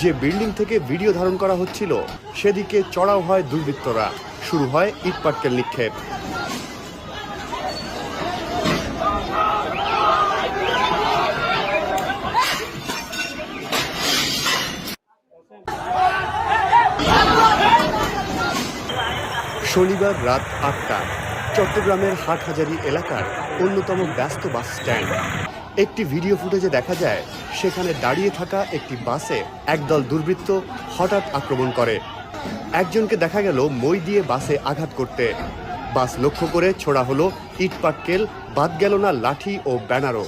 যে বিল্ডিং থেকে ভিডিও ধারণ করা হচ্ছিল, সেদিকে চড়াও হয় দুর্বৃত্তরা। শুরু হয় ইটপাটকেল নিক্ষেপ। শনিবার রাত আটটা, চট্টগ্রামের হাটহাজারি এলাকার অন্যতম ব্যস্ত বাস স্ট্যান্ড। একটি ভিডিও ফুটেজে দেখা যায়, সেখানে দাঁড়িয়ে থাকা একটি বাসে একদল দুর্বৃত্ত হঠাৎ আক্রমণ করে। একজনকে দেখা গেল মই দিয়ে বাসে আঘাত করতে। বাস লক্ষ্য করে ছোড়া হলো ইটপাটকেল বাদ গেল না লাঠি ও ব্যানারও।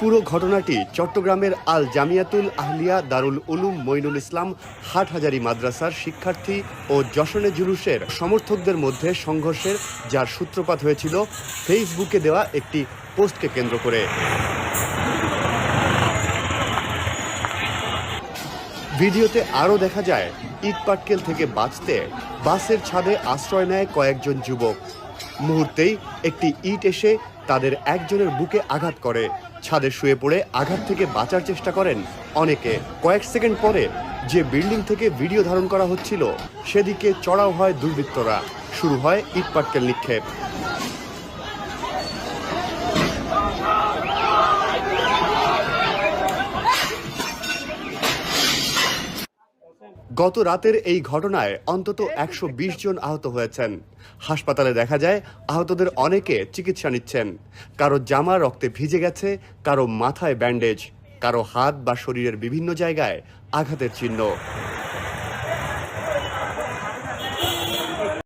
পুরো ঘটনাটি চট্টগ্রামের আল জামিয়াতুল আহলিয়া দারুল উলুম মইনুল ইসলাম হাটহাজারী মাদ্রাসার শিক্ষার্থী ও যশনে জুলুসের সমর্থকদের মধ্যে সংঘর্ষের যার সূত্রপাত হয়েছিল ফেসবুকে দেওয়া একটি পোস্টকে কেন্দ্র করে। ভিডিওতে আরও দেখা যায় ইটপাটকেল থেকে বাঁচতে বাসের ছাদে আশ্রয় নেয় কয়েকজন যুবক। মুহূর্তেই একটি ইট এসে তাদের একজনের বুকে আঘাত করে। ছাদে শুয়ে পড়ে আঘাত থেকে বাঁচার চেষ্টা করেন অনেকে। কয়েক সেকেন্ড পরে যে বিল্ডিং থেকে ভিডিও ধারণ করা হচ্ছিল, সেদিকে চড়াও হয় দুর্বৃত্তরা। শুরু হয় ইটপাটকেল নিক্ষেপ। গত রাতের এই ঘটনায় অন্তত একশো বিশ জন আহত হয়েছেন। হাসপাতালে দেখা যায়, আহতদের অনেকে চিকিৎসা নিচ্ছেন। কারও জামা রক্তে ভিজে গেছে, কারও মাথায় ব্যান্ডেজ, কারও হাত বা শরীরের বিভিন্ন জায়গায় আঘাতের চিহ্ন।